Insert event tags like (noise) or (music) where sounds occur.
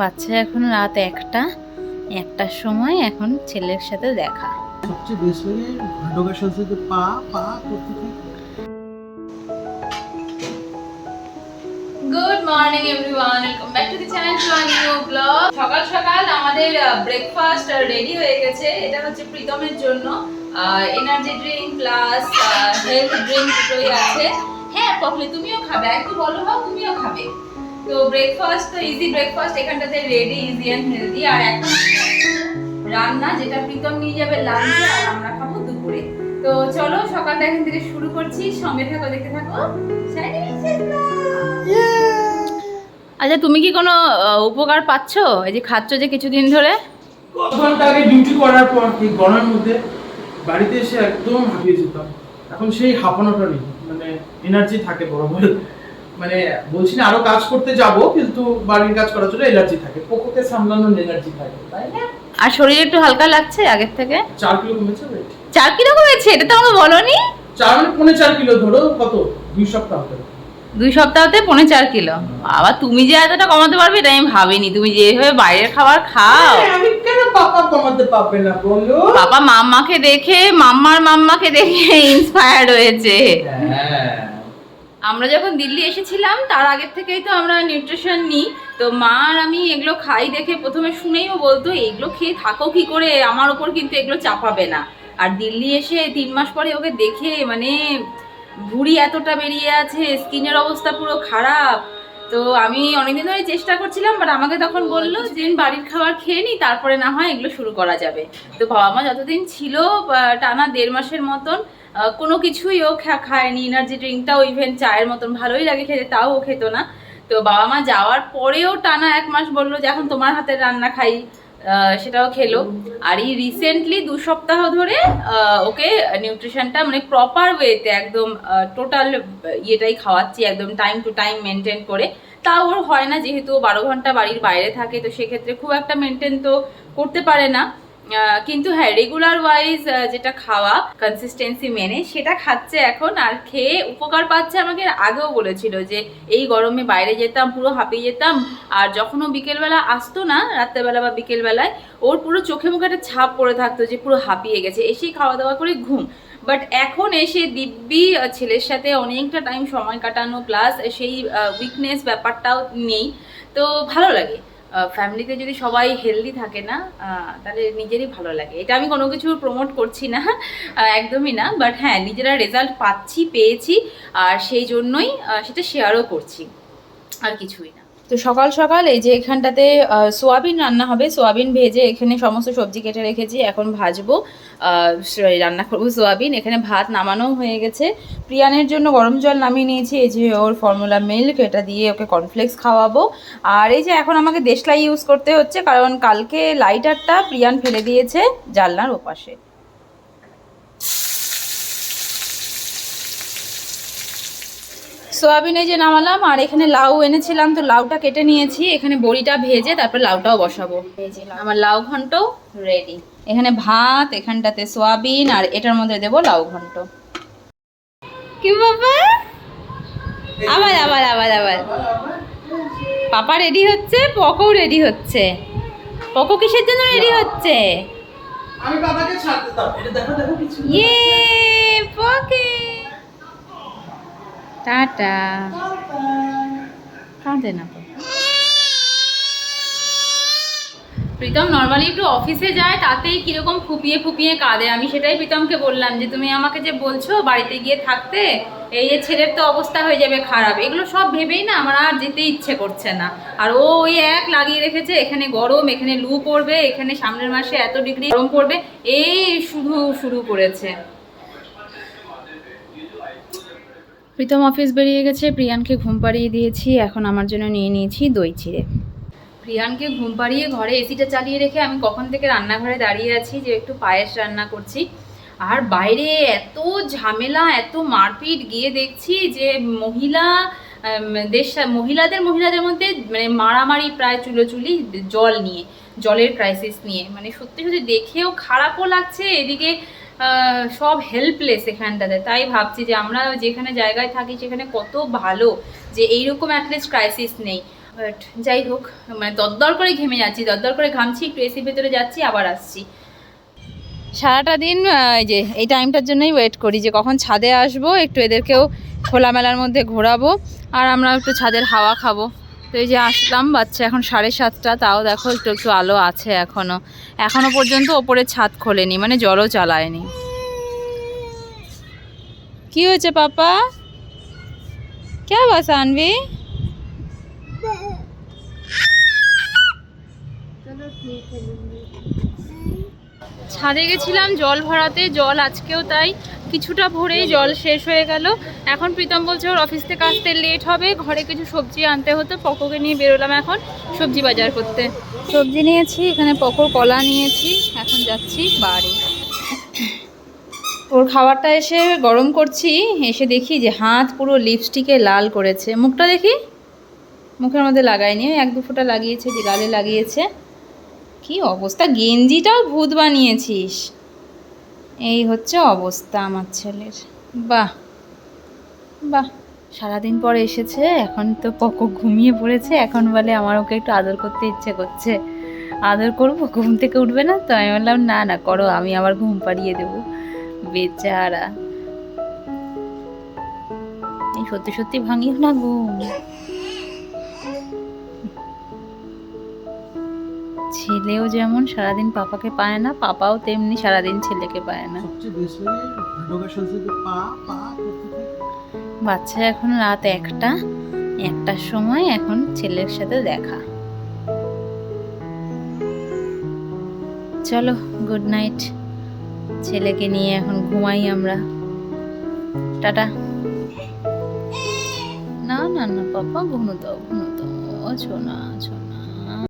বাচ্চা এখন রাত একটা একটার সময় এখন ছেলের সাথে দেখা। সবচেয়ে বেস্ট লাগে ঘন্টকের সাথে সাথে পা পা করতে good morning everyone welcome back to the channel to a new blog সকাল সকাল আমাদের ব্রেকফাস্ট রেডি হয়ে গেছে। এটা হচ্ছে প্রীতমের জন্য। Energy drink plus health drink দুটোই আছে। হ্যাঁ পকলে তুমিও খাবে। একটু বলো হাও তুমিও খাবে? তো ব্রেকফাস্ট তো ইজি ব্রেকফাস্ট এখানটাতে রেডি ইজি অ্যান্ড হেলদি আর এখন রান্না যেটা প্রীতম নিয়ে যাবে লাঞ্চে আর আমরা খাব দুপুরে। তো চলো সকালটা এখান থেকে শুরু করছি। সঙ্গে থাকো দেখতে থাকো। আচ্ছা তুমি কি কোনো আহ, উপকার পাচ্ছো? এই যে খাচ্ছ যে কিছুদিন ধরে? ঘণ্টা আগে ডিউটি করার পর এই গরমের মধ্যে বাড়িতে এসে একদম হাঁপিয়ে যেতাম। এখন সেই হাঁপানোটা নেই। মানে এনার্জি থাকে বরাবর মানে বলছি না আরও কাজ করতে যাব কিন্তু বাড়ির কাজ করার জন্য এনার্জি থাকে পোকোকে সামলানোর এনার্জি থাকে তাই না? আর শরীর একটু হালকা লাগছে আগের থেকে? চার কিলো কমেছে weight? চার কিলো কমেছে? এটা তো আমাকে বলনি? চার মানে পৌনে চার কিলো ধরো কত? দুই সপ্তাহ ধরে। দুই সপ্তাহতে পৌনে চার কিলো। আবার তুমি যে এতটা কমাতে পারবে এটা আমি ভাবিনি। তুমি যেভাবে বাইরের খাবার খাও। আমি কেন পাপা কমাতে পারবে না বলো? বাবা মাম্মাকে দেখে মাম্মার মাম্মাকে দেখে ইন্সপায়ার্ড হয়েছে। হ্যাঁ। আমরা যখন দিল্লি এসেছিলাম, তার আগের থেকেই তো আমরা নিউট্রিশন নিই। তো মা আর আমি এগুলো খাই দেখে প্রথমে শুনেই ও বলতো এগুলো খেয়ে থাকো কি করে? আমার ওপর কিন্তু এগুলো চাপাবে না। আর দিল্লি এসে তিন মাস পরে ওকে দেখে মানে ভুঁড়ি এতটা বেরিয়ে আছে, স্কিনের অবস্থা পুরো খারাপ। তো আমি অনেকদিন ধরে চেষ্টা করছিলাম বাট আমাকে তখন বলল যে বাড়ির খাবার খেয়ে নি, তারপরে না হয় এগুলো শুরু করা যাবে। তো বাবা মা যতদিন ছিল টানা দেড় মাসের মতন কোনো কিছুই ও খায়নি। এনার্জি ড্রিঙ্কটাও ইভেন চায়ের মতন ভালোই লাগে খেতে, তাও ও খেত না। তো বাবা মা যাওয়ার পরেও টানা এক মাস বলল যে, এখন তোমার হাতের রান্না খাই। সেটাও খেলো। আর এই রিসেন্টলি দু সপ্তাহ ধরে ওকে নিউট্রিশনটা মানে প্রপার ওয়েতে একদম টোটাল ইয়েটাই খাওয়াচ্ছি, একদম টাইম টু টাইম মেনটেন করে। তাও ওর হয় না, যেহেতু বারো ঘণ্টা বাড়ির বাইরে থাকে, তো সেক্ষেত্রে খুব একটা মেনটেন তো করতে পারে না। কিন্তু হ্যাঁ রেগুলার ওয়াইজ যেটা খাওয়া কনসিস্টেন্সি মেনে, সেটা খাচ্ছে এখন। আর খেয়ে উপকার পাচ্ছে আমাকে আগেও বলেছিল যে, এই গরমে বাইরে যেতাম, পুরো হাঁপিয়ে যেতাম। আর যখন ও বিকেলবেলা আসতো না, রাত্রেবেলা বা বিকেলবেলায়, ওর পুরো চোখে মুখে একটা ছাপ পড়ে থাকতো যে, পুরো হাঁপিয়ে গেছে। এসেই খাওয়া দাওয়া করে ঘুম। বাট এখন এসে দিব্যি ছেলের সাথে অনেকটা টাইম সময় কাটানো প্লাস সেই উইকনেস ব্যাপারটাও নেই। তো ভালো লাগে। ফ্যামিলিতে যদি সবাই হেলদি থাকে না তাহলে নিজেরই ভালো লাগে। এটা আমি কোনো কিছু প্রমোট করছি না (laughs) একদমই না বাট হ্যাঁ নিজেরা রেজাল্ট পাচ্ছি, পেয়েছি, আর সেই জন্যই সেটা শেয়ারও করছি, আর কিছুই না। তো সকাল সকাল এই যে এখানটাতে সোয়াবিন রান্না হবে। সোয়াবিন ভেজে এখানে সমস্ত সবজি কেটে রেখেছি, এখন ভাজবো। রান্না করব সোয়াবিন। এখানে ভাত নামানো হয়ে গেছে। প্রিয়ানের জন্য গরম জল নামিয়ে নিয়েছি। এই যে ওর ফর্মুলা মিল্ক এটা দিয়ে ওকে কর্নফ্লেক্স খাওয়াবো। আর এই যে এখন আমাকে দেশলাই ইউজ করতে হচ্ছে, কারণ কালকে লাইটারটা প্রিয়ান ফেলে দিয়েছে জানলার ওপাশে। সোয়াবিন এই যে নামালাম আর এখানে লাউ এনেছিলাম তো লাউটা কেটে নিয়েছি। এখানে বড়িটা ভেজে তারপর লাউটাও বসাবো। আমার লাউ ঘন্ট রেডি এখানে ভাত এখানটাতে সোয়াবিন আর এটার মধ্যে দেবো লাউ ঘন্ট। কি বাবা? আবার আবার আবার আবার। পাপা রেডি হচ্ছে পকো রেডি হচ্ছে। পকো কিসের জন্য রেডি হচ্ছে? আমি বাবাকে ছাড়তে দাও। এটা দেখো দেখো কিছু। ইয়ে পকে। টাটা। কাঁদে না প্রীতম নর্মালি একটু অফিসে যায়, তাতেই কীরকম ফুপিয়ে ফুপিয়ে কাঁদে। আমি সেটাই প্রীতমকে বললাম যে, তুমি আমাকে যে বলছো বাড়িতে গিয়ে থাকতে, এই যে ছেলের তো অবস্থা হয়ে যাবে খারাপ। এগুলো সব ভেবেই না আমার আর যেতে ইচ্ছে করছে না। আর ও ওই এক লাগিয়ে রেখেছে, এখানে গরম, এখানে লু পড়বে, এখানে সামনের মাসে এত ডিগ্রি গরম পড়বে, এই শুধু শুরু করেছে। প্রীতম অফিস বেরিয়ে গেছে। প্রিয়ানকে ঘুম পাড়িয়ে দিয়েছি। এখন আমার জন্য নিয়ে নিয়েছি দই চিড়ে। প্রিয়ানকে ঘুম পাড়িয়ে ঘরে এসিটা চালিয়ে রেখে আমি কখন থেকে রান্নাঘরে দাঁড়িয়ে আছি যে একটু পায়েস রান্না করছি। আর বাইরে এত ঝামেলা, এত মারপিট গিয়ে দেখছি যে মহিলা দেশ, মহিলাদের মহিলাদের মধ্যে মানে মারামারি প্রায় চুলোচুলি, জল নিয়ে, জলের ক্রাইসিস নিয়ে। মানে সত্যি সত্যি দেখেও খারাপও লাগছে। এদিকে সব হেল্পলেস এখানটাতে। তাই ভাবছি যে আমরা যেখানে জায়গায় থাকি সেখানে কত ভালো যে এইরকম অ্যাটলিস্ট ক্রাইসিস নেই। বাট যাই হোক মানে দরদর করে ঘেমে যাচ্ছি, দরদর করে ঘামছি, একটু এসির ভেতরে যাচ্ছি, আবার আসছি। সারাটা দিন এই যে এই টাইমটার জন্যই ওয়েট করি যে কখন ছাদে আসব, একটু এদেরকেও খোলামেলার মধ্যে ঘোরাবো, আর আমরা একটু ছাদের হাওয়া খাব। তো এই যে আসলাম, বাচ্চা এখন সাড়ে সাতটা, তাও দেখো একটু একটু আলো আছে এখনও এখনও পর্যন্ত ওপরে ছাদ খোলেনি মানে জলও চালায়নি কি হয়েছে পাপা? কে বাস আনবি? ছাদে গেছিলাম জল ভরাতে, জল আজকেও তাই। কিছুটা ভরেই জল শেষ হয়ে গেল। এখন প্রীতম বলছে, ওর অফিস থেকে আসতে লেট হবে। ঘরে কিছু সবজি আনতে হতো। পকোকে নিয়ে বেরোলাম এখন সবজি বাজার করতে। সবজি নিয়েছি, এখানে পকোর, কলা নিয়েছি। এখন যাচ্ছি বাড়ি। ওর খাবারটা এসে গরম করছি, এসে দেখি যে হাত পুরো লিপস্টিকে লাল করেছে। মুখটা দেখি? মুখের মধ্যে লাগায়নি এক দু ফোঁটা লাগিয়েছে, যে গালে লাগিয়েছে। কি অবস্থা? গেঞ্জিটাও ভূত বানিয়েছিস। এই হচ্ছে অবস্থা আমার ছেলের। বাহ। বাহ। সারাদিন পরে এসেছে, এখন তো পকো ঘুমিয়ে পড়েছে, এখন বলে আমার ওকে একটু আদর করতে ইচ্ছে করছে। আদর করব? ঘুম থেকে উঠবে না তো? আমি বললাম, না না, করো, আমি আবার ঘুম পাড়িয়ে দেবো, বেচারা। এই সত্যি সত্যি ভাঙিও না ঘুম। ছেলেও যেমন সারাদিন পাপাকে পায় না পাপাও তেমনি সারাদিন ছেলেকে পায় না। বাচ্চা এখন রাত একটা একটার সময় এখন ছেলের সাথে দেখা। চলো গুড নাইট ছেলেকে নিয়ে এখন ঘুমাই আমরা। টাটা। না না না পাপা ঘুমো দাও ঘুমো দাও ছোনা ছোনা।